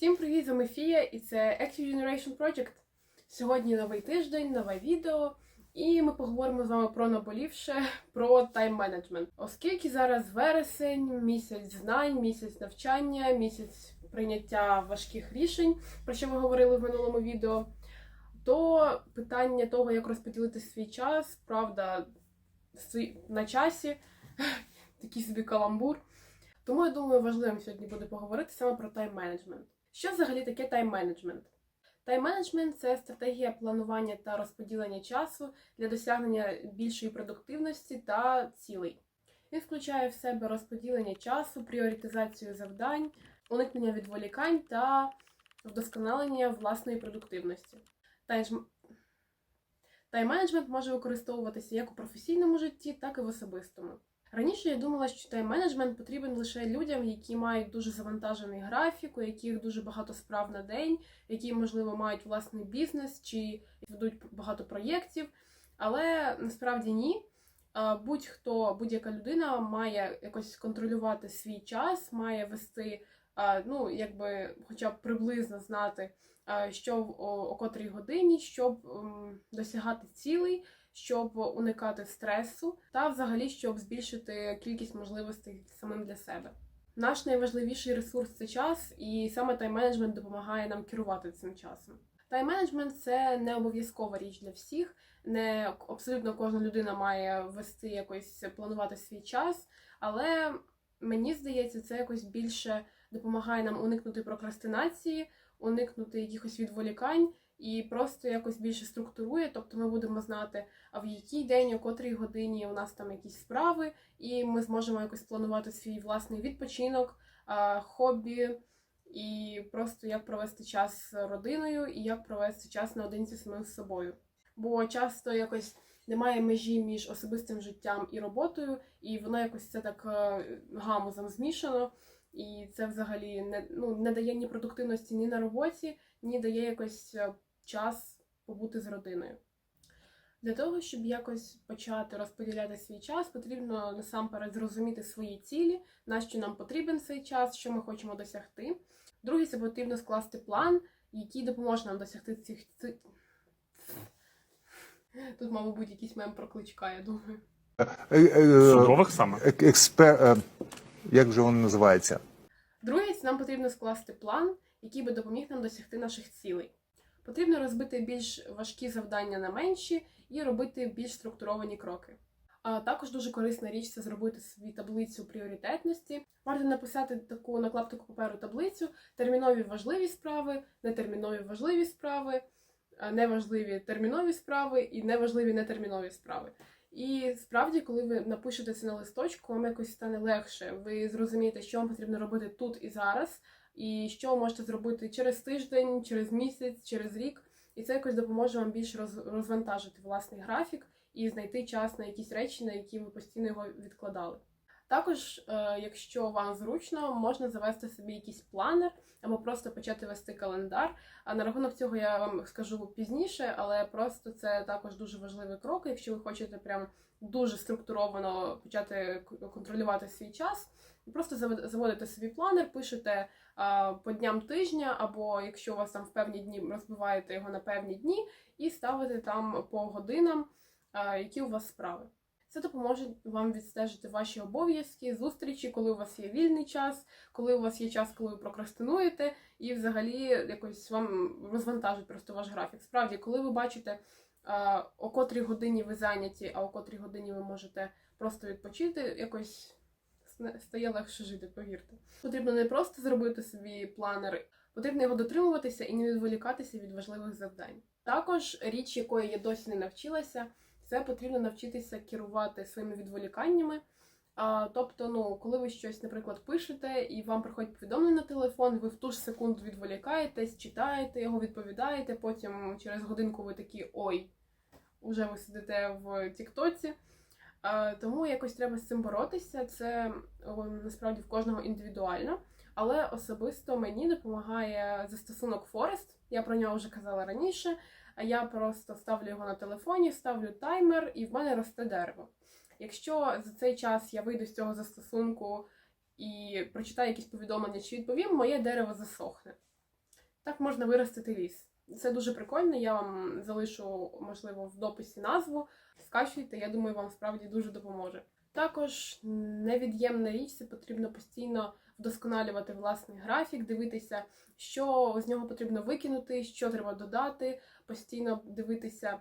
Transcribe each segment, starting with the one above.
Всім привіт, з вами Фія, і це Active Generation Project. Сьогодні новий тиждень, нове відео, і ми поговоримо з вами про наболівше, про тайм-менеджмент. Оскільки зараз вересень, місяць знань, місяць навчання, місяць прийняття важких рішень, про що ми говорили в минулому відео, то питання того, як розподілити свій час, правда, на часі, такий собі каламбур. Тому я думаю, важливим сьогодні буде поговорити саме про тайм-менеджмент. Що взагалі таке тайм-менеджмент? Тайм-менеджмент це стратегія планування та розподілення часу для досягнення більшої продуктивності та цілей. Він включає в себе розподілення часу, пріоритизацію завдань, уникнення відволікань та вдосконалення власної продуктивності. Тайм- Тайм-менеджмент може використовуватися як у професійному житті, так і в особистому. Раніше я думала, що тайм-менеджмент потрібен лише людям, які мають дуже завантажений графік, у яких дуже багато справ на день, які, можливо, мають власний бізнес чи ведуть багато проєктів. Але насправді ні. Будь-хто, будь-яка людина має якось контролювати свій час, має вести, ну, якби, хоча б приблизно знати, що о, о котрій годині, щоб ем, досягати цілей, щоб уникати стресу, та взагалі щоб збільшити кількість можливостей самим для себе. Наш найважливіший ресурс це час, і саме тайм-менеджмент допомагає нам керувати цим часом. Тайм-менеджмент це не обов'язкова річ для всіх. Не абсолютно кожна людина має вести якось планувати свій час, але мені здається, це якось більше допомагає нам уникнути прокрастинації, уникнути якихось відволікань і просто якось більше структурує. Тобто ми будемо знати, а в який день, о котрій годині у нас там якісь справи, і ми зможемо якось планувати свій власний відпочинок, хобі, і просто як провести час з родиною, і як провести час наодинці самим з собою. Бо часто якось немає межі між особистим життям і роботою, і воно якось це так е, гамузом змішано. І це взагалі не, ну, не дає ні продуктивності ні на роботі, ні дає якось е, час побути з родиною. Для того, щоб якось почати розподіляти свій час, потрібно насамперед зрозуміти свої цілі, на що нам потрібен цей час, що ми хочемо досягти. Друге, це потрібно скласти план, який допоможе нам досягти цих ци- Тут, мабуть, будь якийсь мем про кличка, я думаю. Е, е, Судових саме. е, експер... е, Як же він називається? Друге, це нам потрібно скласти план, який би допоміг нам досягти наших цілей. Потрібно розбити більш важкі завдання на менші і робити більш структуровані кроки. А також дуже корисна річ це зробити собі таблицю пріоритетності. Варто написати таку на клаптику паперу таблицю термінові важливі справи, нетермінові важливі справи, неважливі термінові справи і неважливі нетермінові справи. І справді, коли ви напишете це на листочку, вам якось стане легше. Ви зрозумієте, що вам потрібно робити тут і зараз, і що можете зробити через тиждень, через місяць, через рік. І це якось допоможе вам більше роз- розвантажити власний графік і знайти час на якісь речі, на які ви постійно його відкладали. Також, е, якщо вам зручно, можна завести собі якийсь планер або просто почати вести календар. А на рахунок цього я вам скажу пізніше, але просто це також дуже важливий крок. Якщо ви хочете прям дуже структуровано почати контролювати свій час, просто заводите собі планер, пишете по дням тижня, або якщо у вас там в певні дні розбиваєте його на певні дні, і ставите там по годинам, які у вас справи. Це допоможе вам відстежити ваші обов'язки, зустрічі, коли у вас є вільний час, коли у вас є час, коли ви прокрастинуєте, і взагалі якось вам розвантажить просто ваш графік. Справді, коли ви бачите, о котрій годині ви зайняті, а о котрій годині ви можете просто відпочити, якось стає легше жити, повірте. Потрібно не просто зробити собі планер, потрібно його дотримуватися і не відволікатися від важливих завдань. Також річ, якої я досі не навчилася, це потрібно навчитися керувати своїми відволіканнями. А, тобто, ну, коли ви щось, наприклад, пишете, і вам приходить повідомлення на телефон, ви в ту ж секунду відволікаєтесь, читаєте його, відповідаєте, потім через годинку ви такі ой, уже ви сидите в Тіктоці. А, тому якось треба з цим боротися. Це насправді в кожного індивідуально. Але особисто мені допомагає застосунок Forest. Я про нього вже казала раніше. Я просто ставлю його на телефоні, ставлю таймер, і в мене росте дерево. Якщо за цей час я вийду з цього застосунку і прочитаю якісь повідомлення чи відповім, моє дерево засохне. Так можна виростити ліс. Це дуже прикольно. Я вам залишу, можливо, в дописі назву. Скачуйте, я думаю, вам справді дуже допоможе. Також невід'ємна річ, це потрібно постійно вдосконалювати власний графік, дивитися, що з нього потрібно викинути, що треба додати, постійно дивитися,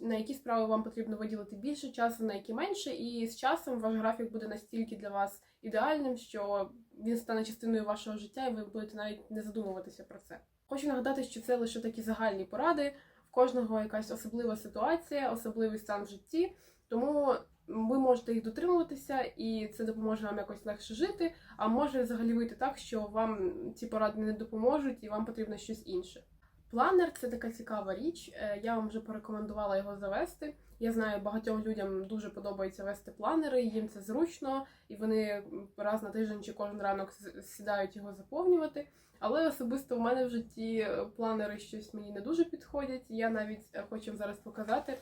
на які справи вам потрібно виділити більше часу, на які менше, і з часом ваш графік буде настільки для вас ідеальним, що він стане частиною вашого життя, і ви будете навіть не задумуватися про це. Хочу нагадати, що це лише такі загальні поради. Кожного якась особлива ситуація, особливий стан в житті, тому ви можете їх дотримуватися, і це допоможе вам якось легше жити. А може взагалі вийти так, що вам ці поради не допоможуть, і вам потрібно щось інше. Планер це така цікава річ. Е, Я вам вже порекомендувала його завести. Я знаю, багатьом людям дуже подобається вести планери, їм це зручно, і вони раз на тиждень чи кожен ранок сідають його заповнювати. Але особисто в мене в житті е, планери щось мені не дуже підходять. Я навіть е, хочу зараз показати.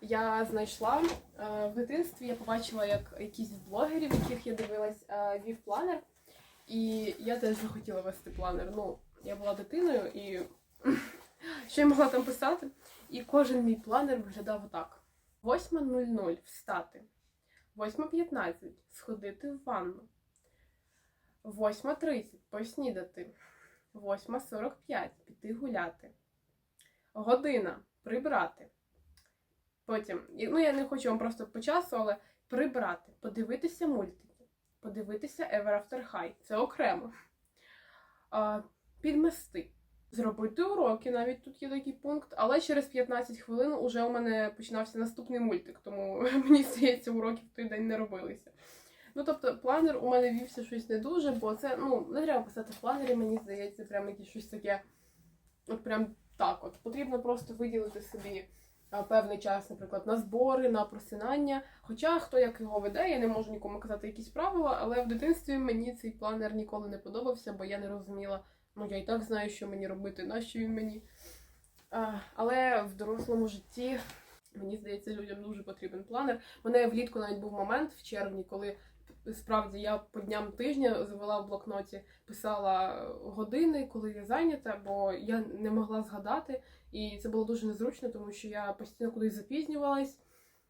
Я знайшла в дитинстві, я побачила, як якісь блогерів, яких я дивилась, вів планер. І я теж захотіла вести планер. Ну, я була дитиною і що я могла там писати? І кожен мій планер виглядав отак: 8.00 встати, 8.15 сходити в ванну, 8.30 поснідати, 8.45 піти гуляти, година прибрати. Потім, ну я не хочу вам просто по часу, але прибрати, подивитися мультики, подивитися Ever After High, це окремо. Підмести, зробити уроки, навіть тут є такий пункт, але через 15 хвилин уже у мене починався наступний мультик, тому мені здається, уроки в той день не робилися. Ну, тобто, планер у мене вівся щось не дуже, бо це, ну, не треба писати в планері, мені здається, прям якесь щось таке, от прям так от. Потрібно просто виділити собі певний час, наприклад, на збори, на просинання. Хоча хто як його веде, я не можу нікому казати якісь правила, але в дитинстві мені цей планер ніколи не подобався, бо я не розуміла, ну я і так знаю, що мені робити, нащо він мені. А, але в дорослому житті, мені здається, людям дуже потрібен планер. У мене влітку навіть був момент в червні, коли справді я по дням тижня завела в блокноті, писала години, коли я зайнята, бо я не могла згадати. І це було дуже незручно, тому що я постійно кудись запізнювалась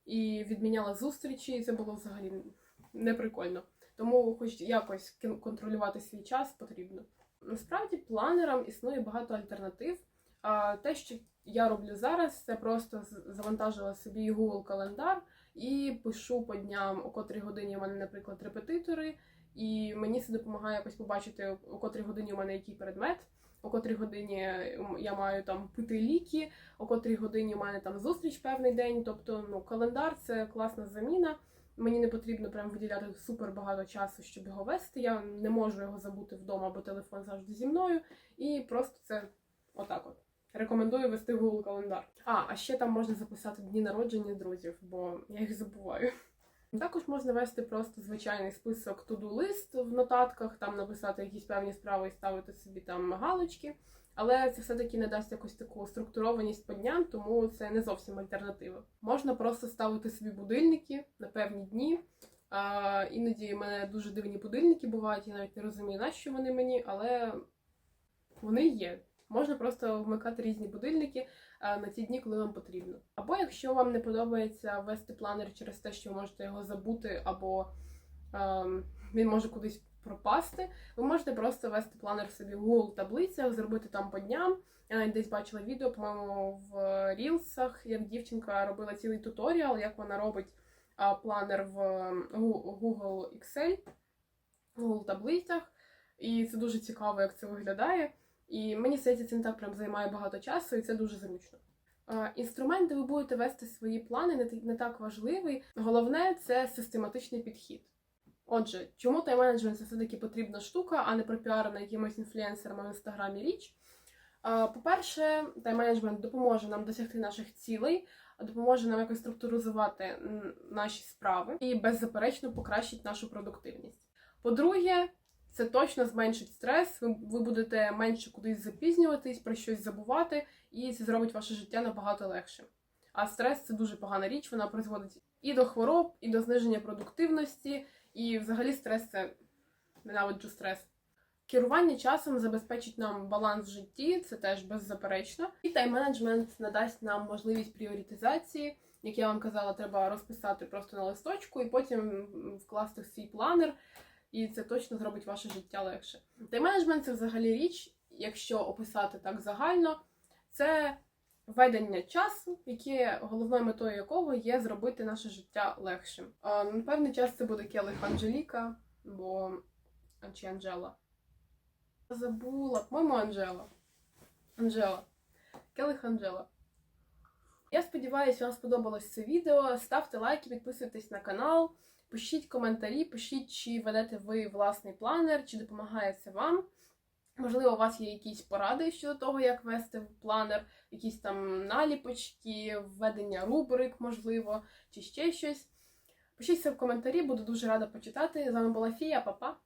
і відміняла зустрічі, і це було взагалі неприкольно. Тому, хоч якось контролювати свій час потрібно. Насправді планерам існує багато альтернатив. А те, що я роблю зараз, це просто завантажила собі Google календар і пишу по дням, о котрій годині у мене, наприклад, репетитори, і мені це допомагає якось побачити, о котрій годині у мене який предмет, о котрій годині я маю там пити ліки, о котрій годині у мене там зустріч певний день. Тобто, ну, календар це класна заміна. Мені не потрібно прям виділяти супер багато часу, щоб його вести. Я не можу його забути вдома, бо телефон завжди зі мною. І просто це отак от. Рекомендую вести Google календар. А, а ще там можна записати дні народження друзів, бо я їх забуваю. Також можна вести просто звичайний список туду-лист в нотатках, там написати якісь певні справи і ставити собі там галочки. Але це все-таки не дасть якусь таку структурованість по дням, тому це не зовсім альтернатива. Можна просто ставити собі будильники на певні дні. А, іноді в мене дуже дивні будильники бувають, я навіть не розумію, на що вони мені, але вони є. Можна просто вмикати різні будильники а, на ті дні, коли вам потрібно. Або якщо вам не подобається вести планер через те, що ви можете його забути, або ем, він може кудись пропасти, ви можете просто вести планер собі в Google таблицях, зробити там по дням. Я навіть десь бачила відео, по-моєму, в рілсах, як дівчинка робила цілий туторіал, як вона робить планер в Google Excel, в Google таблицях. І це дуже цікаво, як це виглядає. І мені здається, не так прям займає багато часу, і це дуже зручно. Інструмент, де ви будете вести свої плани, не так важливий. Головне це систематичний підхід. Отже, чому тайм-менеджмент це все-таки потрібна штука, а не пропіарена якимось інфлюенсерами в інстаграмі річ. По-перше, тайм-менеджмент допоможе нам досягти наших цілей, допоможе нам якось структуризувати наші справи і беззаперечно покращить нашу продуктивність. По-друге, це точно зменшить стрес, ви, ви будете менше кудись запізнюватись, про щось забувати, і це зробить ваше життя набагато легше. А стрес це дуже погана річ, вона призводить і до хвороб, і до зниження продуктивності, і взагалі стрес це ненавиджу стрес. Керування часом забезпечить нам баланс в житті, це теж беззаперечно. І тайм-менеджмент надасть нам можливість пріоритизації. Як я вам казала, треба розписати просто на листочку і потім вкласти в свій планер, і це точно зробить ваше життя легше. Тайм-менеджмент це взагалі річ, якщо описати так загально, це ведення часу, яке головною метою якого є зробити наше життя легшим. А, певний час це буде келих Анжеліка, бо чи Анжела. Забула, по-моєму, Анжела. Анжела. Келих Анжела. Я сподіваюся, вам сподобалось це відео. Ставте лайки, підписуйтесь на канал, пишіть коментарі, пишіть, чи ведете ви власний планер, чи допомагає це вам. Можливо, у вас є якісь поради щодо того, як вести планер, якісь там наліпочки, введення рубрик, можливо, чи ще щось. Пишіть це в коментарі, буду дуже рада почитати. З вами була Фія, па-па!